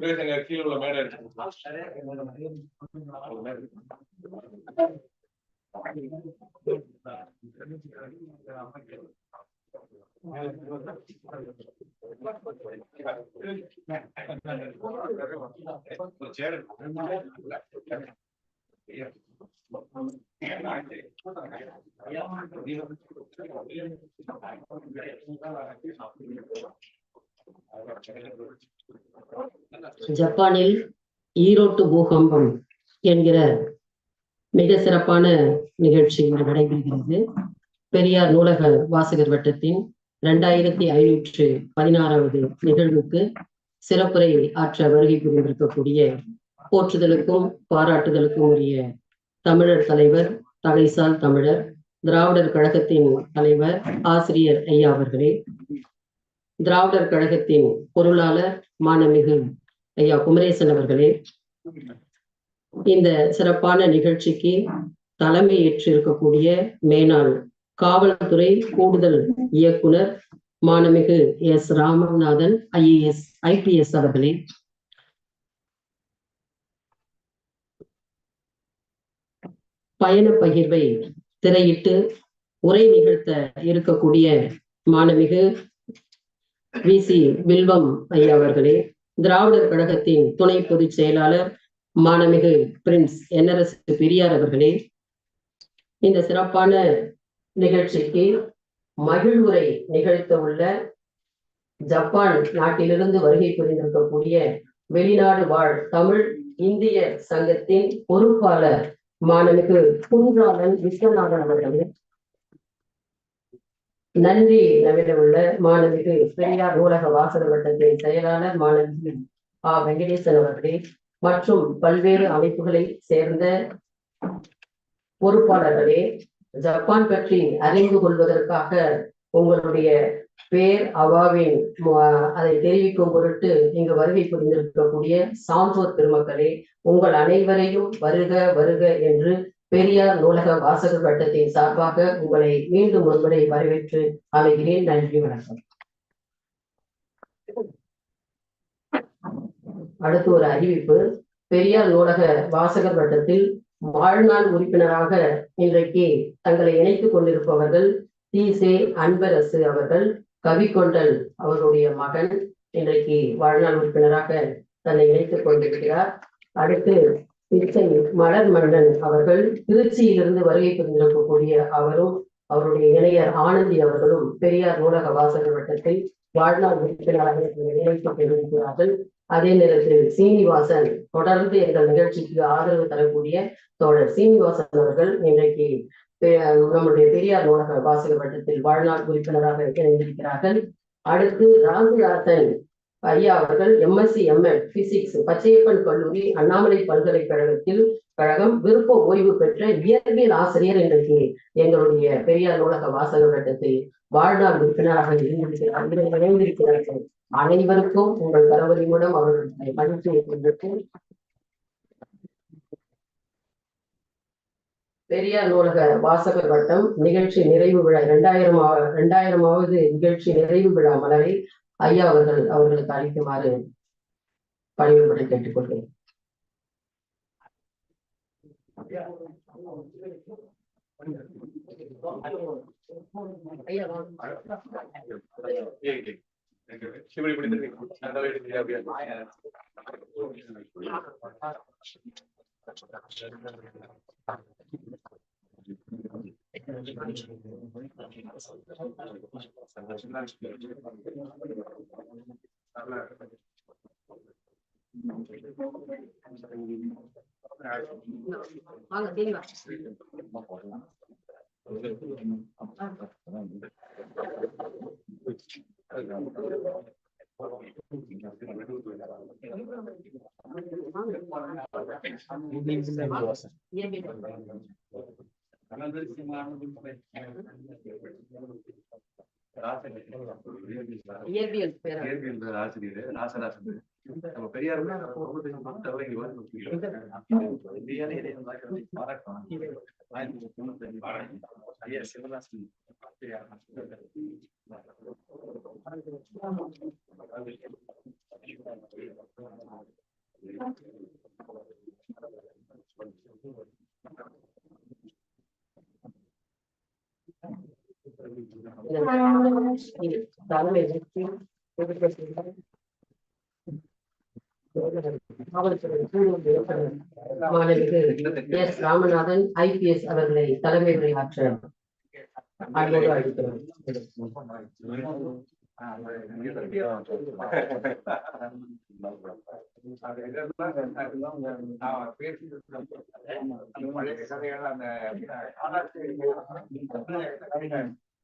Yürüyün, kilo la madre. ஜப்பானில் ஈரோட்டு பூகம்பம் என்கிற மிக சிறப்பான நிகழ்ச்சி இன்று நடைபெறுகிறது. பெரியார் நூலக வாசகர் வட்டத்தின் இரண்டாயிரத்தி ஐநூற்று பதினாறாவது நிகழ்வுக்கு சிறப்புரை ஆற்ற வருகை புரிந்திருக்கக்கூடிய போற்றுதலுக்கும் பாராட்டுதலுக்கும் உரிய தமிழர் தலைவர் தலைசால் தமிழர் திராவிடர் கழகத்தின் தலைவர் ஆசிரியர் ஐயா அவர்களே. திராவிடர் கழகத்தின் பொருளாளர் மானமிகு ஐயா குமரேசன் அவர்களே. இந்த சிறப்பான நிகழ்ச்சிக்கு தலைமை ஏற்று இருக்கக்கூடிய மேனாள் காவல்துறை கூடுதல் இயக்குனர் மாணமிகு எஸ் ராமநாதன் ஐஏஎஸ் ஐபிஎஸ் அவர்களே. பயண பகிர்வை திரையிட்டு உரை நிகழ்த்த இருக்கக்கூடிய மாணமிகு வி சி வில்வம் ஐயா அவர்களே திராவிடர் கழகத்தின் துணை பொதுச் செயலாளர் மாணமிகு பிரின்ஸ் என்ஆர்எஸ் பெரியார் அவர்களே இந்த சிறப்பான நிகழ்ச்சிக்கு மகிழ்வுரை நிகழ்த்த உள்ள ஜப்பான் நாட்டிலிருந்து வருகை புரிந்திருக்கக்கூடிய வெளிநாடு வாழ் தமிழ் இந்திய சங்கத்தின் பொறுப்பாளர் மாணமிகு குன்றாளன் விஸ்வநாதன் அவர்களே. நன்றி நவிடவுள்ள மாணவிகு பெரியார் நூலக வாசக வட்டத்தின் செயலாளர் மாணவிகு ஆ வெங்கடேசன் அவர்களே. மற்றும் பல்வேறு அமைப்புகளை சேர்ந்த பொறுப்பாளர்களே ஜப்பான் பற்றி அறிந்து கொள்வதற்காக உங்களுடைய பேர் அவாவின் அதை தெரிவிக்கும் பொருட்டு இங்கு வருகை புரிந்திருக்கக்கூடிய சான்றோர் பெருமக்களே உங்கள் அனைவரையும் வருக வருக என்று பெரியார் நூலக வாசகர் வட்டத்தின் சார்பாக உங்களை மீண்டும் ஒருமுறை வரவேற்று அமைகிறேன். நன்றி வணக்கம். அடுத்து ஒரு அறிவிப்பு. பெரியார் நூலக வாசகர் வட்டத்தில் வாழ்நாள் உறுப்பினராக இன்றைக்கு தங்களை இணைத்துக் கொண்டிருப்பவர்கள் தி சே. அன்பரசு அவர்கள் கவிக்கொண்டல் அவருடைய மகன் இன்றைக்கு வாழ்நாள் உறுப்பினராக தன்னை இணைத்துக் கொண்டிருக்கிறார். அடுத்து திருச்சை மலர் மன்னன் அவர்கள் திருச்சியிலிருந்து வருகை புரிந்திருக்கக்கூடிய அவரும் அவருடைய இணையர் ஆனந்தி அவர்களும் பெரியார் நூலக வாசகர் வட்டத்தில் வாழ்நாள் உறுப்பினராக இணைத்துக் கொண்டிருக்கிறார்கள். அதே நேரத்தில் சீனிவாசன் தொடர்ந்து எங்கள் நிகழ்ச்சிக்கு ஆதரவு தரக்கூடிய தோழர் சீனிவாசன் அவர்கள் இன்றைக்கு நம்முடைய பெரியார் நூலக வாசக வட்டத்தில் வாழ்நாள் உறுப்பினராக இணைந்திருக்கிறார்கள். அடுத்து ராகுநாதன் ஐயா அவர்கள் எம்எஸ்சி எம்எட் பிசிக்ஸ் பச்சையப்பன் கல்லூரி அண்ணாமலை பல்கலைக்கழகத்தில் கழகம் விருப்ப ஓய்வு பெற்ற இயற்பியல் ஆசிரியர் இன்றைக்கு எங்களுடைய பெரியார் நூலக வாசகர் வட்டத்தில் வாழ்நாள் உறுப்பினராக இருந்திருக்கிறார்கள் இணைந்திருக்கிறார்கள். அனைவருக்கும் உங்கள் கரவழி மூலம் அவர்களுடைய மகிழ்ச்சியை கொண்டிருக்கு பெரியார் நூலக வாசகர் வட்டம் நிகழ்ச்சி நிறைவு விழா இரண்டாயிரம் இரண்டாயிரமாவது நிகழ்ச்சி நிறைவு விழா மலரை ஐயா அவர்கள் அவர்களுக்கு அளிக்குமாறு பணிவுபடி கேட்டுக்கொள்கிறேன் 完了，给你吧。Yemedi. இயற்பியல் ஆசிரியர் ராசராசன் நம்ம பெரியார் ஐயா சிவராசன் தலைமை மாணவிக்கு எஸ் ராமநாதன் ஐபிஎஸ் அவர்களை தலைமை உரையாற்ற அன்போடு அழைக்கிறோம்